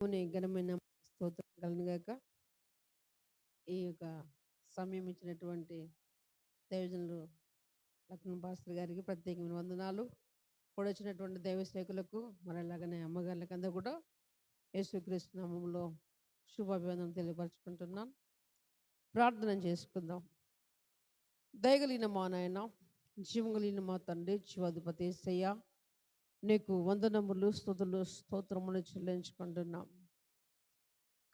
దేవుని ఘనమైన స్తోత్రం కలనుగాక ఈ యొక్క సమయం ఇచ్చినటువంటి దైవజనులు లక్ష్మణ భాస్కర్ గారికి ప్రత్యేకమైన వందనాలు. కూడా వచ్చినటువంటి దైవ సేకులకు మరి అలాగనే అమ్మగారులకు అందరూ కూడా యేసుక్రీస్తు నామంలో శుభాభివందనం తెలియపరచుకుంటున్నాను ప్రార్థన చేసుకుందాం. దయగలిగిన మా నాయన జీవగలిగిన మా తండ్రి జీవాధిపతి సయ్యా నీకు వందనములు స్థుతులు స్తోత్రములు చెల్లించుకుంటున్నాం.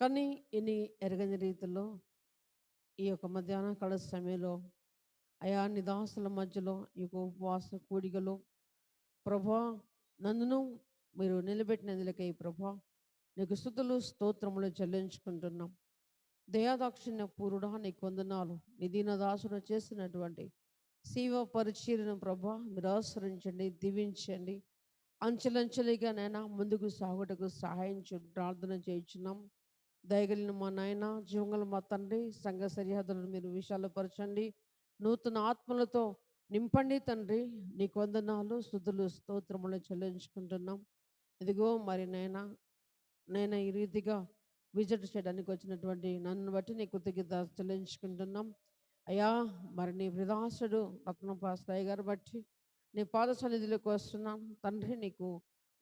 కానీ ఇన్ని ఎరగని రీతిలో ఈ యొక్క మధ్యాహ్న కాల సమయంలో అయా నిదాసుల మధ్యలో ఈ యొక్క ఉపవాస కూడికలో ప్రభా నన్నును మీరు నిలబెట్టినందులకై ప్రభా నీకు స్థుతులు స్తోత్రములు చెల్లించుకుంటున్నాం. దయాదాక్షిణ్య పూరుడా నీకు వందనాలు. నిదీన దాసుడు చేసినటువంటి శివ పరిచర్యను ప్రభా మీరు ఆశ్రయించండి దీవించండి. అంచెలంచెలుగా నైనా ముందుకు సాగుటకు సహాయం ప్రార్థన చేయించున్నాం. దయగలిగిన మా నాయన జీవంగల మా తండ్రి సంఘ సరిహద్దులను మీరు విశాలపరచండి. నూతన ఆత్మలతో నింపండి తండ్రి. నీకు వందనాలు స్థుతులు స్తోత్రములు చెల్లించుకుంటున్నాం. ఇదిగో మరి నైనా నేను ఈ రీతిగా విజిట్ చేయడానికి వచ్చినటువంటి నన్ను బట్టి నీ కృతజ్ఞత చెల్లించుకుంటున్నాం. అయ్యా మరి నీ వృధాసుడు రత్నం పాస్తాయి గారు బట్టి నీ పాద సన్నిధిలోకి వస్తున్నాను తండ్రి నీకు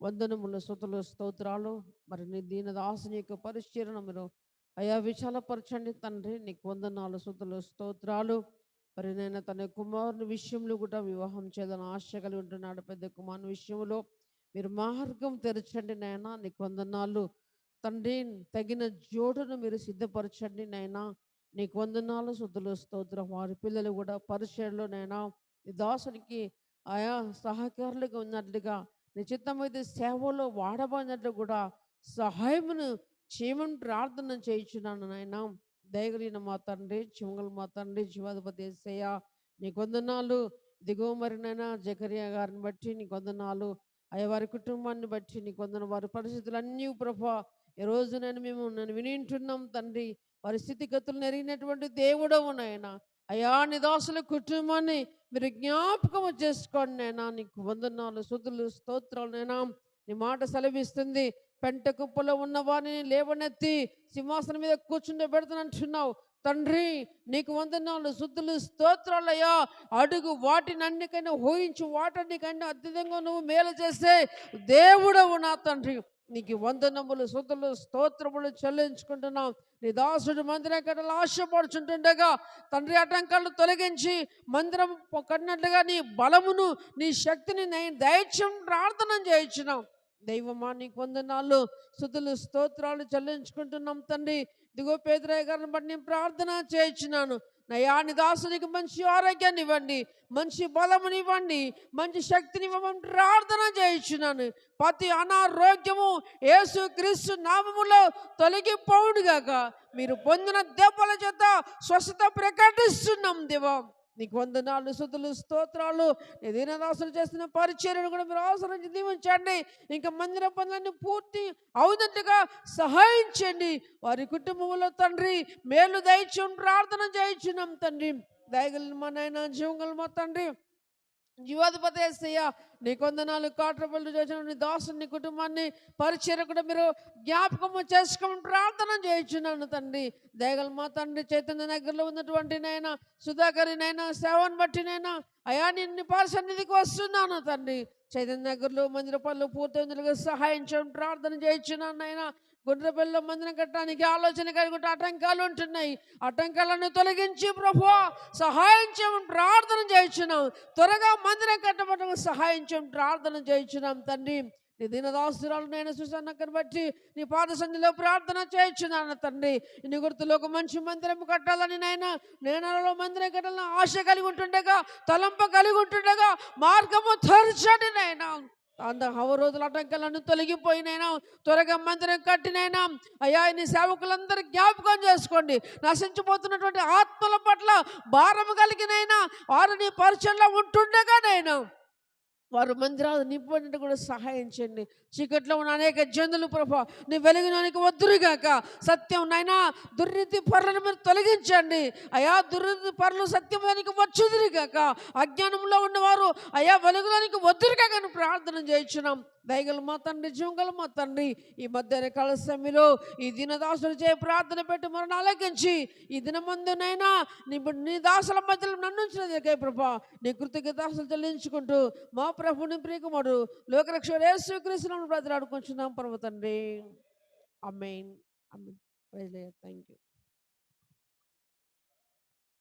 వందనములు స్తుతులు స్తోత్రాలు. మరి నీ దీన దాసుని యొక్క పరిశీలన మీరు అయా విశాలపరచండి తండ్రి. నీకు వందనాలు స్తుతులు స్తోత్రాలు. మరి నేను తన కుమారుని విషయంలో కూడా వివాహం చేయాలని ఆశ కలిగి ఉంటున్నాడు పెద్ద కుమారుని విషయంలో. మీరు మార్గం తెరచండి నాయన. నీకు వందనాలు. తండ్రి తగిన జోడును మీరు సిద్ధపరచండి నాయనా. నీకు వందనాలు శుద్ధులు స్తోత్రం. వారి పిల్లలు కూడా పరిచయంలో నైనా నీ దాసునికి ఆయా సహకారులుగా ఉన్నట్లుగా నిశ్చితమైతే సేవలో వాడబడినట్లు కూడా సహాయమును చేయమని ప్రార్థన చేయించున్నాను నాయన. దయగలిగిన మా తండ్రి చిమంగల్ మా తండ్రి జీవాధిపతి ఏసయ్య నీకు వందనాలు ఇదిగో మరి నాయన జకరియా గారిని బట్టి నీకు వందనాలు అయ్యా వారి కుటుంబాన్ని బట్టి నీకు వందన వారి పరిస్థితులు అన్నీ ప్రభా ఈ రోజు నేను మేము నేను వినింటున్నాం తండ్రి. వారి స్థితిగతులు నెరిగినటువంటి దేవుడవు నాయన. అయా నిదాసుల కుటుంబాన్ని మీరు జ్ఞాపకం చేసుకోండి నైనా నీకు వందనాలు శుద్ధులు స్తోత్రాలు నైనా నీ మాట సెలవిస్తుంది. పెంట కుప్పలో ఉన్న వారిని లేవనెత్తి సింహాసనం మీద కూర్చుండే పెడతానంటున్నావు తండ్రి నీకు వందనాలు శుద్ధులు స్తోత్రాలయ్యా అడుగు వాటిని అన్నికైనా ఊహించు వాటన్నికైనా అద్భుతంగా నువ్వు మేలు చేసే దేవుడవు నా తండ్రి. నీకు వందనములు శుద్ధులు స్తోత్రములు చెల్లించుకుంటున్నాం. నీ దాసుడు మందిరం కట్టలు ఆశపడుచుంటుండగా తండ్రి ఆటంకాలను తొలగించి మందిరం కట్టినట్లుగా నీ బలమును నీ శక్తిని నేను ప్రార్థన చేయించున్నాం దైవమా నీకు వందనాలు శుద్ధులు స్తోత్రాలు చెల్లించుకుంటున్నాం తండ్రి. దిగో పేదరాయ గారిని బట్టి నేను ప్రార్థన చేయించినాను. నయా నీ దాసునికి మంచి ఆరోగ్యాన్ని ఇవ్వండి మంచి బలమునివ్వండి మంచి శక్తిని ఇవ్వమని ప్రార్థన చేయించున్నాను. ప్రతి అనారోగ్యము యేసు క్రీస్తు నామములో తొలగిపోవుడుగాక మీరు పొందిన దెబ్బల చేత స్వస్థత ప్రకటిస్తున్నాం దేవా. నీకు వందనాలు సుతులు స్తోత్రాలు. దీనదాసులు చేసిన పరిచర్యను కూడా మీరు అవసరం దీవించండి. ఇంకా మందిర పనులన్నీ పూర్తి అవునట్టుగా సహాయం చేయండి. వారి కుటుంబంలో తండ్రి మేలు దయచం ప్రార్థన చేయించున్నాం తండ్రి. దయగలిగిన మా నాయన జీవంగలు మా తండ్రి. యువధిపతి ఏసయ్య ah, నీ కొందనాలు కాట్రపల్లి చేసిన నీ దాసుని నీ కుటుంబాన్ని పరిచయం కూడా మీరు జ్ఞాపకము చేసుకోమని ప్రార్థన చేయించున్నాను తండ్రి. దేగల మా తండ్రి చైతన్య నగర్లో ఉన్నటువంటి నైనా సుధాకరి నైనా సేవను బట్టినైనా అయా నిన్ను పరిసన్నిధికి వస్తున్నాను తండ్రి. చైతన్య నగర్లో మందిర పనులు పూర్తయినందుకు సహాయం చేయడం ప్రార్థన చేయించున్నాను నాయన. గుండ్రపల్లిలో మందిరం కట్టడానికి ఆలోచన కలిగి ఆటంకాలు ఉంటున్నాయి. ఆటంకాలను తొలగించి ప్రభు సహాయం చేయమని ప్రార్థన చేయించున్నాం. త్వరగా మందిరం కట్టబడటం సహాయం చేయమని ప్రార్థన చేయించున్నాం తండ్రి. నీ దీనదాసురాలు నేను సుసన్నకని బట్టి నీ పాద సంధిలో ప్రార్థన చేయించున్నాను తండ్రి. నీ గుర్తులో ఒక మంచి మందిరం కట్టాలని నాయన నేనలో మందిరం కట్టాలని ఆశ కలిగి ఉంటుండగా తలంప కలిగి ఉంటుండగా మార్గము తెరచండి నాయన. అంత హవ రోజుల తొలగిపోయినైనా త్వరగా మందిరం కట్టినైనా అయ్యా నీ సేవకులందరూ జ్ఞాపకం చేసుకోండి. నశించిపోతున్నటువంటి ఆత్మల పట్ల భారం కలిగినైనా వారు నీ పరిచయంలో ఉంటుండగానైనా వారు మందిరాలు నింపడానికి కూడా సహాయం చేయండి. చీకట్లో ఉన్న అనేక జనులు ప్రభా నీ వెలుగునానికి వద్దురుగాక సత్యం నైనా దుర్నీతి పరులను మీరు తొలగించండి. అయా దుర్నీతి పరులు సత్యమానికి వచ్చుదురుగాక అజ్ఞానంలో ఉన్నవారు అయా వెలుగులోనికి వద్దురుగాక అని ప్రార్థన చేయించున్నాం. దయగల మా తండ్రి జీవంగల మా తండ్రి ఈ మధ్యన కలసమిలో ఈ దినదాసులు చే ప్రార్థన పెట్టి మరణ ఆలోకించి ఈ దినమందునైనా నీ నీ దాసుల మధ్యలో నన్ను ప్రభా నీ కృతజ్ఞతాసులు చెల్లించుకుంటూ మా ప్రభుని ప్రియకుమారుడు లోకరక్షణ యేసుక్రీస్తునామమున బ్రతలాడుకుంటున్నాం పర్వ తండ్రి అమ్మేన్ అమ్మేన్ థ్యాంక్ యూ